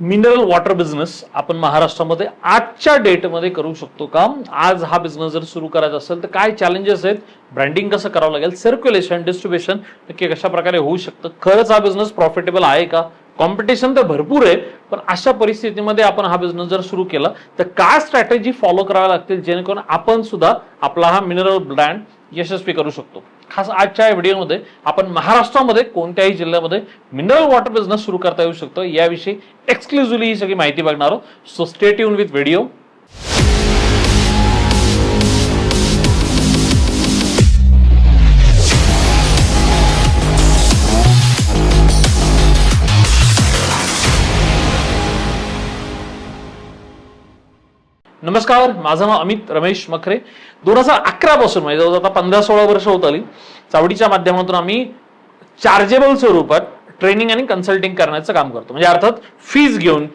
Mineral water business आपण महाराष्ट्रामध्ये आजच्या डेटमध्ये करू शकतो का आज हा बिझनेस जर सुरू करायचा असेल तर काय चॅलेंजेस आहेत? ब्रँडिंग कसं करावं लागेल? सर्क्युलेशन डिस्ट्रीब्युशन नक्की कशा प्रकारे होऊ शकतं? खरंच हा बिझनेस प्रॉफिटेबल आहे का? कॉम्पिटिशन तर भरपूर आहे पण अशा परिस्थितीमध्ये आपण हा बिझनेस जर सुरू केला तर काय स्ट्रॅटेजी फॉलो कराव्या लागतील? जेणेकरून आपण सुद्धा आपला हा मिनरल ब्रँड यशस्वी करू शकतो. खास आजच्या या व्हिडिओमध्ये आपण महाराष्ट्रामध्ये कोणत्याही जिल्ह्यामध्ये मिनरल वॉटर बिझनेस सुरू करता येऊ शकतो याविषयी एक्सक्लुझिव्हली ही सगळी माहिती बघणार आहोत. सो स्टेट युन विथ व्हिडिओ नमस्कार माझं नाव अमित रमेश मखरे. दोन हजार अकरा पासून म्हणजे जवळजवळ आता पंधरा सोळा वर्ष होत आली चावडीच्या माध्यमातून आम्ही चार्जेबल स्वरूपात ट्रेनिंग आणि कन्सल्टिंग करण्याचं काम करतो. म्हणजे अर्थात फीज घेऊन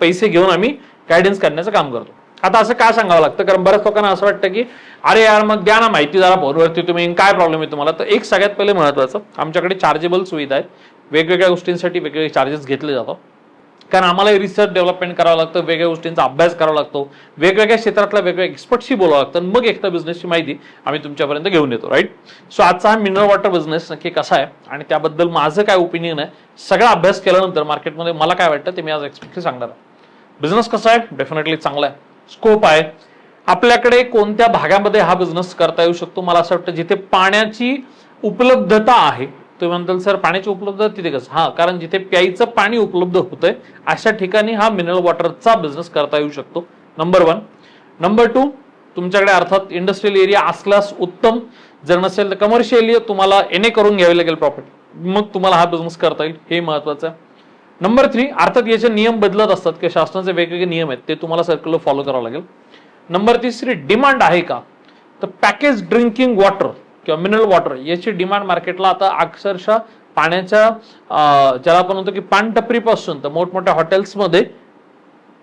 पैसे घेऊन आम्ही गायडन्स करण्याचं काम करतो. आता असं का सांगावं लागतं? कारण बऱ्याच लोकांना असं वाटतं की अरे यार मग द्या ना माहिती जरा फोनवरती तुम्ही काय प्रॉब्लेम आहे तुम्हाला? तर एक सगळ्यात पहिले महत्वाचं आमच्याकडे चार्जेबल सुविधा आहेत. वेगवेगळ्या गोष्टींसाठी वेगवेगळे चार्जेस घेतले जातात. कारण आम्हाला रिसर्च डेव्हलपमेंट करावं लागतं वेगवेगळ्या गोष्टींचा अभ्यास करावा लागतो वेगवेगळ्या क्षेत्रातल्या वेगवेगळ्या एक्सपर्टशी बोलावं लागतं मग एकदा बिझनेसची माहिती आम्ही तुमच्यापर्यंत घेऊन येतो राईट सो आजचा हा मिनरल वॉटर बिझनेस नक्की कसा आहे? आणि त्याबद्दल माझं काय ओपिनियन आहे? सगळा अभ्यास केल्यानंतर मार्केटमध्ये मला काय वाटतं ते मी आज एक्सपेक्टली सांगणार आहे. बिझनेस कसा आहे? डेफिनेटली चांगला आहे. स्कोप आहे. आपल्याकडे कोणत्या भागामध्ये हा बिझनेस करता येऊ शकतो? मला असं वाटतं जिथे पाण्याची उपलब्धता आहे तुम्ही म्हणताल सर पाण्याची उपलब्धता तिथे कसं? हा कारण जिथे प्यायचं पाणी उपलब्ध होतंय अशा ठिकाणी हा मिनरल वॉटरचा बिझनेस करता येऊ शकतो. नंबर वन नंबर टू तुमच्याकडे अर्थात इंडस्ट्रियल एरिया असल्यास उत्तम. जर नसेल तर कमर्शियल एरिया तुम्हाला एने करून घ्यावे लागेल प्रॉफिट मग तुम्हाला हा बिझनेस करता येईल. हे महत्वाचं आहे. नंबर थ्री अर्थात याचे नियम बदलत असतात. किंवा शासनाचे वेगवेगळे नियम आहेत ते तुम्हाला सर्क्युलर फॉलो करावं लागेल. नंबर तिसरी डिमांड आहे का? तर पॅकेज ड्रिंकिंग वॉटर किंवा मिनरल वॉटर याची डिमांड मार्केटला आता अक्षरशः पाण्याच्या ज्याला आपण म्हणतो की पानटपरीपासून तर मोठमोठ्या हॉटेल्समध्ये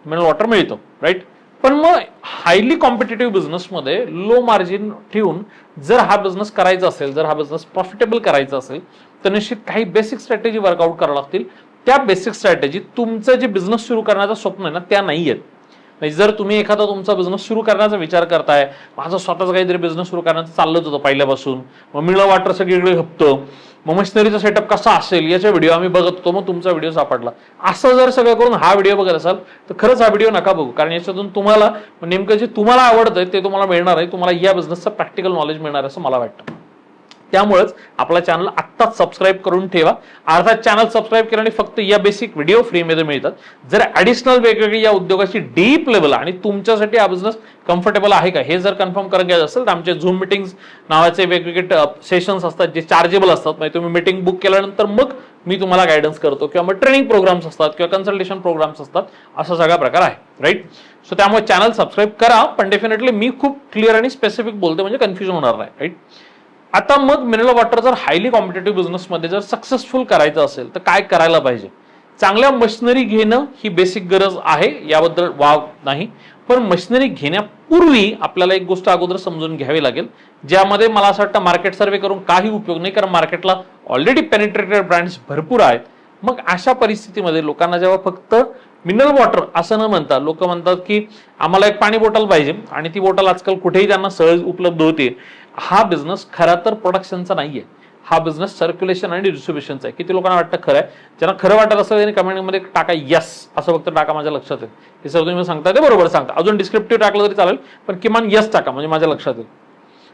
मिनरल वॉटर मिळतो राईट पण मग हायली कॉम्पिटेटिव्ह बिझनेसमध्ये लो मार्जिन ठेवून जर हा बिझनेस करायचा असेल जर हा बिझनेस प्रॉफिटेबल करायचा असेल तर निश्चित काही बेसिक स्ट्रॅटेजी वर्कआउट करावं लागतील. त्या बेसिक स्ट्रॅटेजी तुमचं जे बिझनेस सुरू करण्याचं स्वप्न आहे ना त्या नाही आहेत म्हणजे जर तुम्ही एखादा तुमचा बिझनेस सुरू करण्याचा विचार करताय माझं स्वतःच काहीतरी बिझनेस सुरू करण्याचं चाललंच होतं पहिल्यापासून. मग मिळा वाटर सगळीकडे हप्तं. मग मशिनरीचा सेटअप कसा असेल याचा व्हिडिओ आम्ही बघत होतो मग तुमचा व्हिडिओ सापडला. असं जर सगळं करून हा व्हिडिओ बघत असाल तर खरंच हा व्हिडिओ नका बघू. कारण याच्यातून तुम्हाला नेमकं जे तुम्हाला आवडतंय ते तुम्हाला मिळणार आहे. तुम्हाला या बिझनेसचं प्रॅक्टिकल नॉलेज मिळणार आहे असं मला वाटतं. त्यामुळेच आपला चॅनल आत्ताच सबस्क्राईब करून ठेवा. अर्थात चॅनल सबस्क्राईब केल्याने फक्त या बेसिक व्हिडिओ फ्रीमध्ये मिळतात. जर ऍडिशनल वेगवेगळी या उद्योगाची डीप लेवल आणि तुमच्यासाठी हा बिझनेस कम्फर्टेबल आहे का हे जर कन्फर्म करून घ्यायचं असेल तर आमचे झूम मिटिंग्स नावाचे वेगवेगळे सेशन्स असतात जे चार्जेबल असतात. म्हणजे तुम्ही मिटिंग बुक केल्यानंतर मग मी तुम्हाला गायडन्स करतो किंवा मग ट्रेनिंग प्रोग्राम्स असतात किंवा कन्सल्टेशन प्रोग्राम्स असतात. असा सगळा प्रकार आहे राईट सो त्यामुळे चॅनल सबस्क्राईब करा पण डेफिनेटली मी खूप क्लिअर आणि स्पेसिफिक बोलते म्हणजे कन्फ्युजन होणार नाही राईट आता मग मिनरल वॉटर जर हायली कॉम्पिटेटिव्ह बिझनेसमध्ये जर सक्सेसफुल करायचं असेल तर काय करायला पाहिजे? चांगल्या मशिनरी घेणं ही बेसिक गरज आहे याबद्दल वाव नाही. पण मशिनरी घेण्यापूर्वी आपल्याला एक गोष्ट अगोदर समजून घ्यावी लागेल ज्यामध्ये मला असं वाटतं मार्केट सर्वे करून काही उपयोग नाही कारण मार्केटला ऑलरेडी पेनिट्रेटेड ब्रँड्स भरपूर आहेत. मग अशा परिस्थितीमध्ये लोकांना जेव्हा फक्त मिनरल वॉटर असं न म्हणता लोक म्हणतात की आम्हाला एक पाणी बॉटल पाहिजे आणि ती बॉटल आजकाल कुठेही त्यांना सहज उपलब्ध होते हा बिझनेस खरा तर प्रोडक्शनचा नाहीये. हा बिझनेस सर्क्युलेशन आणि डिस्ट्रीब्युशनचा आहे. किती लोकांना वाटतं खरं आहे? ज्यांना खरं वाटत असेल त्यांनी कमेंटमध्ये टाका यस असं फक्त टाका माझ्या लक्षात येईल. हे सर तुम्ही सांगता ते बरोबर सांगता. अजून डिस्क्रिप्टिव्ह टाकलं तरी चालेल पण किमान यस टाका म्हणजे माझ्या लक्षात येईल.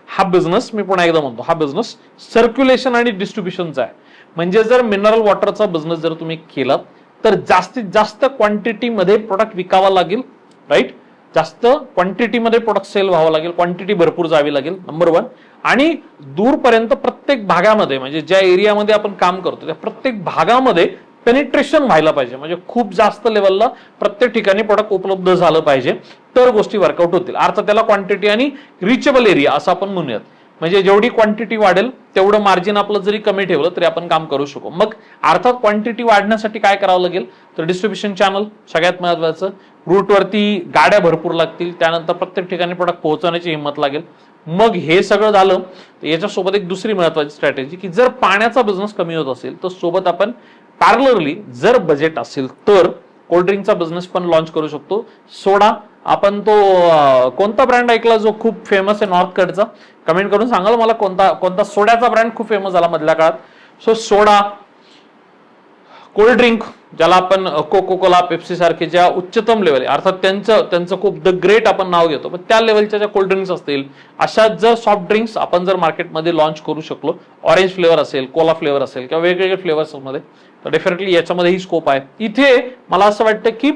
हा बिझनेस मी पुन्हा एकदा म्हणतो हा बिझनेस सर्क्युलेशन आणि डिस्ट्रीब्युशनचा आहे. म्हणजे जर मिनरल वॉटरचा बिझनेस जर तुम्ही केलात तर जास्तीत जास्त क्वांटिटीमध्ये प्रोडक्ट विकावा लागेल राईट जास्त क्वांटिटीमध्ये प्रोडक्ट सेल व्हावं लागेल क्वांटिटी भरपूर जावी लागेल नंबर वन आणि दूरपर्यंत प्रत्येक भागामध्ये म्हणजे ज्या एरियामध्ये आपण काम करतो त्या प्रत्येक भागामध्ये पेनिट्रेशन व्हायला पाहिजे. म्हणजे खूप जास्त लेवलला प्रत्येक ठिकाणी प्रोडक्ट उपलब्ध झालं पाहिजे. तर गोष्टी वर्कआउट होतील. अर्थात त्याला क्वांटिटी आणि रिचेबल एरिया असं आपण म्हणूयात. म्हणजे जेवढी क्वांटिटी वाढेल तेवढं मार्जिन आपलं जरी कमी ठेवलं तरी आपण काम करू शकू. मग अर्थात क्वांटिटी वाढण्यासाठी काय करावं लागेल? तर डिस्ट्रीब्युशन चॅनल सगळ्यात महत्वाचं. रूटवरती गाड्या भरपूर लागतील त्यानंतर प्रत्येक ठिकाणी प्रोडक्ट पोहोचवण्याची हिंमत लागेल. मग हे सगळं झालं तर याच्यासोबत एक दुसरी महत्वाची स्ट्रॅटेजी की जर पाण्याचा बिझनेस कमी होत असेल तर सोबत आपण पॅरलरली जर बजेट असेल तर कोल्ड ड्रिंकचा बिझनेस पण लॉन्च करू शकतो. सोडा आपण तो कोणता ब्रँड ऐकला जो खूप फेमस आहे नॉर्थ कडचा कमेंट करून सांगाल मला कोणता कोणता सोड्याचा ब्रँड खूप फेमस झाला मधल्या काळात? सो सोडा कोल्ड ड्रिंक ज्याला आपण कोको कोला पेप्सी सारखे ज्या उच्चतम लेवल आहे अर्थात त्यांचं त्यांचं खूप द ग्रेट आपण नाव घेतो. पण त्या लेवलच्या ज्या कोल्ड ड्रिंक्स असतील अशा जर सॉफ्ट ड्रिंक्स आपण जर मार्केटमध्ये लॉन्च करू शकलो ऑरेंज फ्लेवर असेल कोला फ्लेवर असेल किंवा वेगवेगळे फ्लेवर्समध्ये तर डेफिनेटली याच्यामध्येही स्कोप आहे. इथे मला असं वाटतं की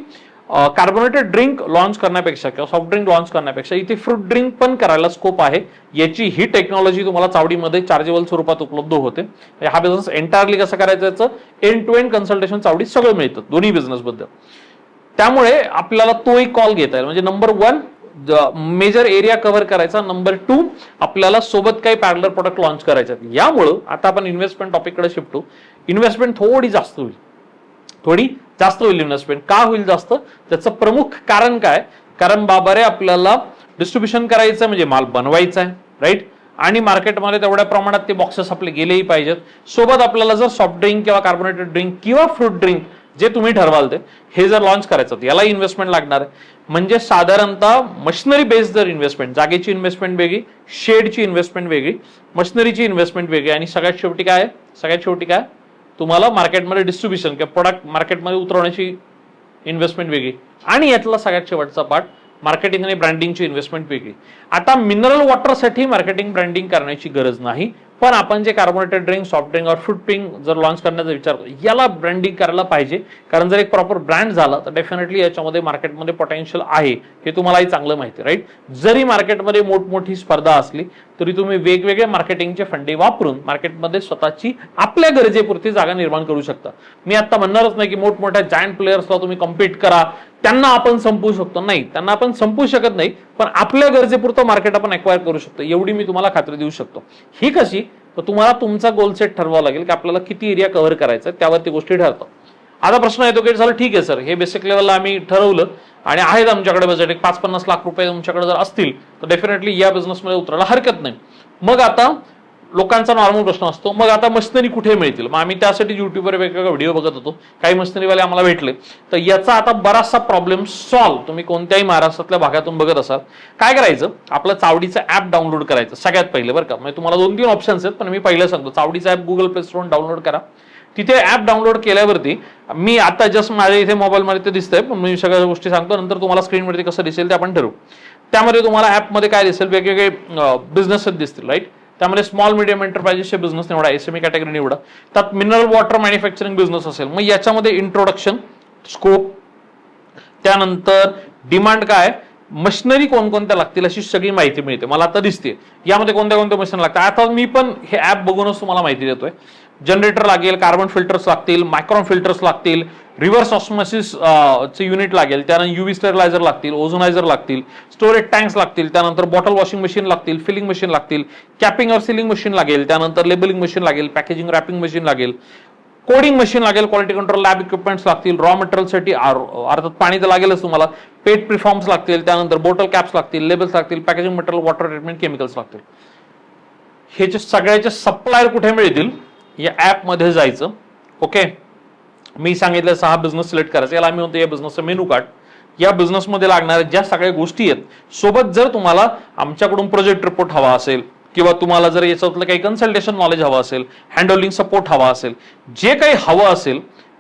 कार्बोनेटेड ड्रिंक लॉन्च करण्यापेक्षा किंवा सॉफ्ट ड्रिंक लॉन्च करण्यापेक्षा इथे फ्रूट ड्रिंक पण करायला स्कोप आहे. याची ही टेक्नॉलॉजी तुम्हाला चावडीमध्ये चार्जेबल स्वरूपात उपलब्ध होते. म्हणजे हा बिझनेस एंटायरली कसं करायचं याचं? एंड टू एंड कन्सल्टेशन चावडी सगळं मिळतं दोन्ही बिझनेस बद्दल. त्यामुळे आपल्याला तो एक कॉल घेता येईल. म्हणजे number one major area cover करायचा. नंबर टू आपल्याला सोबत काही पॅरलर प्रोडक्ट लॉन्च करायचे आहेत. यामुळं आता आपण इन्व्हेस्टमेंट टॉपिककडे शिफ्ट होऊ. इन्व्हेस्टमेंट थोडी जास्त होईल. थोडी जास्त होईल इन्व्हेस्टमेंट का होईल जास्त? त्याचं प्रमुख कारण काय? कारण बाबारे आपल्याला डिस्ट्रीब्युशन करायचं म्हणजे माल बनवायचा आहे राईट आणि मार्केटमध्ये तेवढ्या प्रमाणात ते बॉक्सेस आपले गेलेही पाहिजेत. सोबत आपल्याला जर सॉफ्ट ड्रिंक किंवा कार्बोनेटेड ड्रिंक किंवा फ्रूट ड्रिंक जे तुम्ही ठरवाल ते हे जर लॉन्च करायचं याला इन्व्हेस्टमेंट लागणार आहे. म्हणजे साधारणतः मशिनरी बेस्ड जर इन्व्हेस्टमेंट जागेची इन्व्हेस्टमेंट वेगळी शेडची इन्व्हेस्टमेंट वेगळी मशिनरीची इन्व्हेस्टमेंट वेगळी आणि सगळ्यात शेवटी काय आहे? सगळ्यात शेवटी काय? तुम्हाला मार्केटमध्ये डिस्ट्रीब्युशन किंवा प्रोडक्ट मार्केटमध्ये उतरवण्याची इन्व्हेस्टमेंट वेगळी. आणि यातला सगळ्यात शेवटचा पार्ट मार्केटिंग आणि ब्रँडिंगची इन्व्हेस्टमेंट वेगळी. आता मिनरल वॉटरसाठी मार्केटिंग ब्रँडिंग करण्याची गरज नाही. पण आपण जे कार्बोनेटेड ड्रिंक सॉफ्ट ड्रिंक और फ्रूट ड्रिंक जर लॉन्च करण्याचा विचार करतो याला ब्रँडिंग करायला पाहिजे. कारण जर एक प्रॉपर ब्रँड झाला तर डेफिनेटली याच्यामध्ये मार्केटमध्ये पोटेन्शियल आहे हे तुम्हालाही चांगलं माहिती राईट जरी मार्केटमध्ये मोठमोठी स्पर्धा असली तरी तुम्ही वेगवेगळे मार्केटिंगचे फंडे वापरून मार्केटमध्ये स्वतःची आपल्या गरजेपुरती जागा निर्माण करू शकता. मी आता म्हणणारच नाही की मोठमोठ्या जायंट प्लेयर्सला तुम्ही कम्पीट करा त्यांना आपण संपवू शकतो. नाही त्यांना आपण संपवू शकत नाही पण आपल्या गरजेपुरतं मार्केट आपण एक्वायर करू शकतो. एवढी मी तुम्हाला खात्री देऊ शकतो. ही कशी? तर तुम्हाला तुमचा गोल सेट ठरवावा लागेल की आपल्याला किती एरिया कव्हर करायचा आहे, त्यावरती गोष्टी ठरतो आता प्रश्न येतो की झालं ठीक आहे सर. हे बेसिक लेवलला आम्ही ठरवलं आणि आहेत आमच्याकडे बजेट एक पाच पन्नास लाख रुपये तुमच्याकडे जर असतील तर डेफिनेटली या बिझनेसमध्ये उतरायला हरकत नाही. मग आता लोकांचा नॉर्मल प्रश्न असतो. मग आता मशिनरी कुठे मिळतील? मग आम्ही त्यासाठी युट्यूबवर वेगवेगळा व्हिडिओ बघत होतो. काही मशिनरीवाले आम्हाला भेटले. तर याचा आता बराचसा प्रॉब्लेम सॉल्व्ह तुम्ही कोणत्याही महाराष्ट्रातल्या भागातून बघत असाल. काय करायचं? आपलं चावडीचं ऍप डाउनलोड करायचं. सगळ्यात पहिले बरं का. म्हणजे तुम्हाला दोन तीन ऑप्शन्स आहेत पण मी पहिलं सांगतो. चावडीचं app Google play store download करा. तिथे ऍप डाउनलोड केल्यावरती मी आता जस्ट माझ्या इथे मोबाईलमध्ये ते दिसतंय पण मी सगळ्या गोष्टी सांगतो. नंतर तुम्हाला स्क्रीनवरती कसं दिसेल ते आपण ठरवू. त्यामध्ये तुम्हाला ऍपमध्ये काय दिसेल? वेगवेगळे बिझनेस दिसतील राईट त्यामध्ये स्मॉल मिडियम एंटरप्राइजेसचे बिझनेस निवडा एसएमई कॅटेगरी निवडा. त्यात मिनरल वॉटर मॅन्युफॅक्चरिंग बिझनेस असेल मग याच्यामध्ये इंट्रोडक्शन स्कोप त्यानंतर डिमांड काय? मशिनरी कोणकोणत्या लागतील अशी सगळी माहिती मिळते मला आता दिसते यामध्ये कोणत्या कोणत्या मशीन लागतात? आता मी पण हे ऍप बघूनच तुम्हाला माहिती देतोय. जनरेटर लागेल कार्बन फिल्टर्स लागतील मायक्रॉन फिल्टर्स लागतील रिव्हर्स ऑस्मॉसिस चे युनिट लागेल. त्यानंतर युव्ही स्टरलायझर लागतील ओझोनायझर लागतील स्टोरेज टँक्स लागतील त्यानंतर बॉटल वॉशिंग मशीन लागतील फिलिंग मशीन लागतील कॅपिंग और सिलिंग मशीन लागेल त्यानंतर लेबलिंग मशीन लागेल पॅकेजिंग रॅपिंग मशीन लागेल कोडिंग मशीन लागेल क्वालिटी कंट्रोल लॅब इक्विपमेंट्स लागतील रॉ मटेरियलसाठी अर्थात पाणी तर लागेलच तुम्हाला पेट प्रिफॉर्म्स लागतील त्यानंतर बॉटल कॅप्स लागतील लेबल्स लागतील packaging material water treatment chemicals लागतील. हे जे सगळ्याचे सप्लायर कुठे मिळतील? या ॲपमध्ये जायचं ओके मी सांगितलं सहा बिझनेस सिलेक्ट करायचं. याला आम्ही म्हणतो या बिझनेसचं मेनू कार्ड या बिझनेसमध्ये लागणाऱ्या ज्या सगळ्या गोष्टी आहेत सोबत जर तुम्हाला आमच्याकडून प्रोजेक्ट रिपोर्ट हवा असेल किंवा तुम्हाला जर याच्यातलं काही कन्सल्टेशन नॉलेज हवं असेल हँडलिंग सपोर्ट हवा असेल जे काही हवं असेल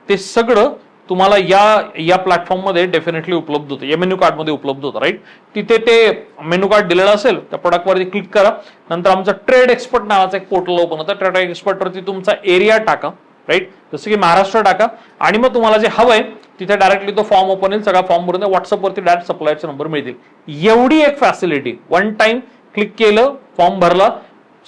ते सगळं तुम्हाला या या प्लॅटफॉर्ममध्ये डेफिनेटली उपलब्ध होतं. या मेन्यू कार्डमध्ये उपलब्ध होतं राईट तिथे ते मेन्यू कार्ड दिलेलं असेल त्या प्रोडक्टवरती क्लिक करा. नंतर आमचं ट्रेड एक्सपर्ट नावाचं एक पोर्टल ओपन होतं. ट्रेड एक्सपर्टवरती तुमचा एरिया टाका. राईट? जसं की महाराष्ट्र टाका. आणि मग तुम्हाला जे हवंय तिथे डायरेक्टली तो फॉर्म ओपन होईल सगळा फॉर्म भरून व्हॉट्सअपवरती डायरेक्ट सप्लायरचे नंबर मिळतील. एवढी एक फॅसिलिटी वन टाइम क्लिक केलं फॉर्म भरला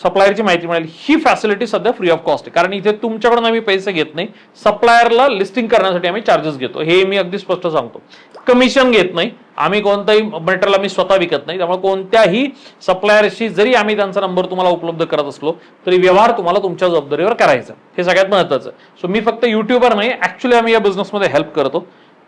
सप्लायरची माहिती मिळेल. ही फॅसिलिटी सध्या फ्री ऑफ कॉस्ट आहे. कारण इथे तुमच्याकडून आम्ही पैसे घेत नाही. सप्लायरला लिस्टिंग करण्यासाठी आम्ही चार्जेस घेतो. हे मी अगदी स्पष्ट सांगतो. कमिशन घेत नाही. आम्ही कोणताही मटेरियल आम्ही स्वतः विकत नाही. त्यामुळे कोणत्याही सप्लायरशी जरी आम्ही त्यांचा नंबर तुम्हाला उपलब्ध करत असलो तरी व्यवहार तुम्हाला तुमच्या जबाबदारीवर करायचा. हे सगळ्यात महत्वाचं सो मी फक्त युट्यूबर नाही. ऍक्च्युली आम्ही या बिझनेसमध्ये हेल्प करतो.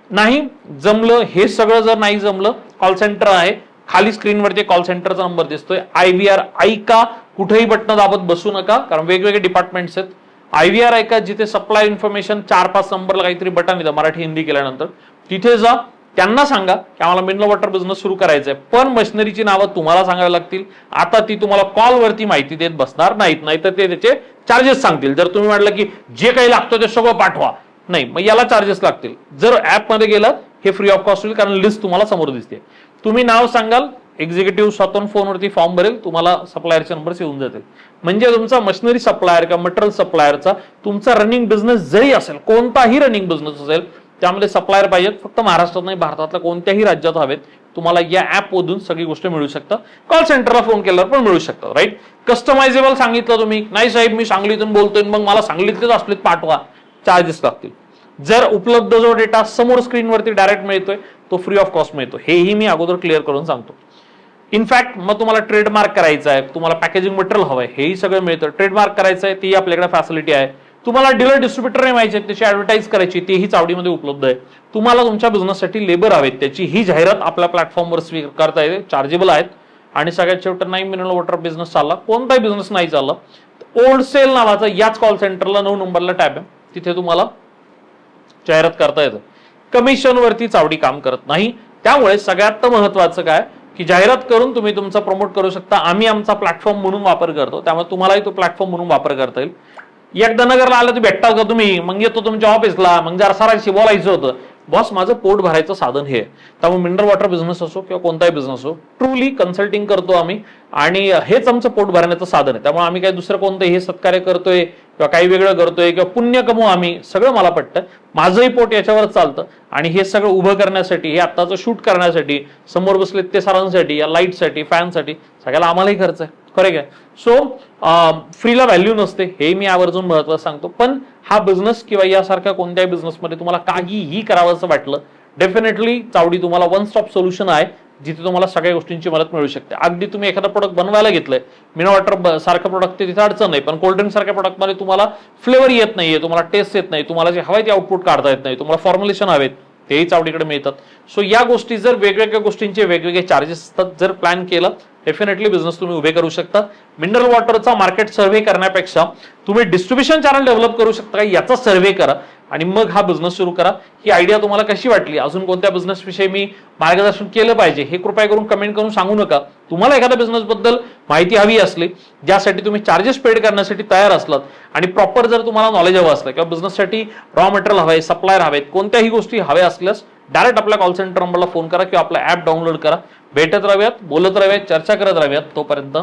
नाही जमलं हे सगळं जर नाही जमलं कॉल सेंटर आहे. खाली स्क्रीनवरती कॉल सेंटरचा नंबर दिसतोय. आय व्ही आर ऐका कुठेही बटन दाबत बसू नका कारण वेगवेगळे डिपार्टमेंट्स आहेत. आय व्ही आर ऐका जिथे सप्लाय इन्फॉर्मेशन चार पाच नंबरला काहीतरी बटन येतं मराठी हिंदी केल्यानंतर. तिथे जा त्यांना सांगा की आम्हाला मिनरल वॉटर बिझनेस सुरू करायचा आहे पण मशिनरीची नावं तुम्हाला सांगायला लागतील. आता ती तुम्हाला कॉलवरती माहिती देत बसणार नाहीत नाही तर ते त्याचे चार्जेस सांगतील. जर तुम्ही म्हटलं की जे काही लागतं ते सगळं पाठवा. नाही मग याला चार्जेस लागतील. जर ऍपमध्ये गेलं हे फ्री ऑफ कॉस्ट होईल कारण लिस्ट तुम्हाला समोर दिसते. तुम्ही नाव सांगाल एक्झिक्युटिव्ह स्वतःहून फोनवरती फॉर्म भरेल तुम्हाला सप्लायरचे नंबर्स येऊन जातील. म्हणजे तुमचा मशिनरी सप्लायर किंवा मटेरियल सप्लायरचा तुमचा रनिंग बिझनेस जरी असेल कोणताही रनिंग बिझनेस असेल त्यामध्ये सप्लायर पाहिजेत फक्त महाराष्ट्रात नाही भारतातल्या कोणत्याही राज्यात हवेत तुम्हाला या ॲपमधून सगळी गोष्ट मिळू शकतात. कॉल सेंटरला फोन केल्यावर पण मिळू शकतात राईट कस्टमायझेबल सांगितलं तुम्ही. नाही साहेब मी सांगलीतून बोलतोय मग मला सांगलीतलेच असलेत पाठवा. चार्जेस लागतील. जर उपलब्ध जो डेटा समोर स्क्रीनवरती डायरेक्ट मिळतोय तो फ्री ऑफ कॉस्ट मिळतो. हेही मी अगोदर क्लिअर करून सांगतो. इनफॅक्ट मग तुम्हाला ट्रेडमार्क करायचं आहे. तुम्हाला पॅकेजिंग मटेरियल हवं आहे हेही सगळं मिळतं. ट्रेडमार्क करायचं आहे ती आपल्याकडे फॅसिलिटी आहे. तुम्हाला डीलर डिस्ट्रीब्युटर नाही माहिती त्याची ऍडव्हर्टाईज करायची तीही चावडीमध्ये उपलब्ध आहे. तुम्हाला तुमच्या बिझनेससाठी लेबर हवेत. त्याची ही जाहिरात आपल्या प्लॅटफॉर्मवर स्वीकारता येते. चार्जेबल आहेत. आणि सगळ्यात शेवटी नाही मिनरल वॉटर बिझनेस चालला. कोणताही बिझनेस नाही चालला. ओल्डसेल नावाचा याच कॉल सेंटरला नऊ नंबरला टॅब आहे. तिथे तुम्हाला जाहिरात करता येतं. कमिशनवरती चावडी काम करत नाही. त्यामुळे सगळ्यात महत्वाचं काय? की जाहिरात करून तुम्ही तुमचा प्रमोट करू शकता. आम्ही आमचा प्लॅटफॉर्म म्हणून वापर करतो. त्यामुळे तुम्हालाही तो प्लॅटफॉर्म म्हणून वापर करता येईल. एकदा नगरला आलं तर भेटता का तुम्ही? मग येतो तुमच्या ऑफिसला मग जरा सरांशी बोलायचं होतं. बॉस माझं पोट भरायचं साधन हे. त्यामुळे मिनरल वॉटर बिझनेस असो किंवा कोणताही बिझनेस असो ट्रूली कन्सल्टिंग करतो आम्ही. आणि हेच आमचं पोट भरण्याचं साधन आहे. त्यामुळे आम्ही काही दुसरं कोणतं हे सत्कार्य करतोय किंवा काही वेगळं करतोय किंवा पुण्य कमवू आम्ही सगळं मला पटतं. माझंही पोट याच्यावर चालतं. आणि हे सगळं उभं करण्यासाठी हे आत्ताचं शूट करण्यासाठी समोर बसले ते सरांसाठी या लाईटसाठी फॅनसाठी सगळ्याला आम्हालाही खर्च आहे. खरे काय सो फ्रीला व्हॅल्यू नसते. हे मी आवर्जून महत्वाचं सांगतो. पण हा बिझनेस किंवा यासारख्या कोणत्याही बिझनेसमध्ये तुम्हाला काहीही करावं असं वाटलं डेफिनेटली चावडी तुम्हाला वन स्टॉप सोल्युशन आहे. जिथे तुम्हाला सगळ्या गोष्टींची मदत मिळू शकते. अगदी तुम्ही एखादा प्रोडक्ट बनवायला घेतलंय मिना वॉटर सारखं प्रोडक्ट ते तिथे अडचण नाही पण कोल्ड्रिंक सारख्या प्रोडक्टमध्ये तुम्हाला फ्लेवर येत नाहीये तुम्हाला टेस्ट येत नाही तुम्हाला जे हवंय ते आउटपुट काढता येत नाही तुम्हाला फॉर्म्युलेशन हवेत तेही चावडीकडे मिळतात. सो या गोष्टी जर वेगवेगळ्या गोष्टींचे वेगवेगळे चार्जेस असतात जर प्लॅन केलं डेफिनेटली बिझनेस तुम्ही उभे करू शकता. मिनरल वॉटरचा मार्केट सर्व्हे करण्यापेक्षा तुम्ही डिस्ट्रीब्युशन चॅनल डेव्हलप करू शकता का? याचा सर्व्हे करा आणि मग हा बिझनेस सुरू करा. ही आयडिया तुम्हाला कशी वाटली? अजून कोणत्या बिझनेस विषयी मी मार्गदर्शन केलं पाहिजे? हे कृपया करून कमेंट करून सांगू नका. तुम्हाला एखाद्या बिझनेस बद्दल माहिती हवी असली ज्यासाठी तुम्ही चार्जेस पेड करण्यासाठी तयार असलात आणि प्रॉपर जर तुम्हाला नॉलेज हवं असलं किंवा बिझनेससाठी रॉ मटेरियल हवे सप्लायर हवेत कोणत्याही गोष्टी हव्या असल्यास डायरेक्ट आपल्या कॉल सेंटर नंबरला फोन करा किंवा आपला ऍप डाउनलोड करा. भेटत राहूयात बोलत राहूयात चर्चा करत राहूयात तोपर्यंत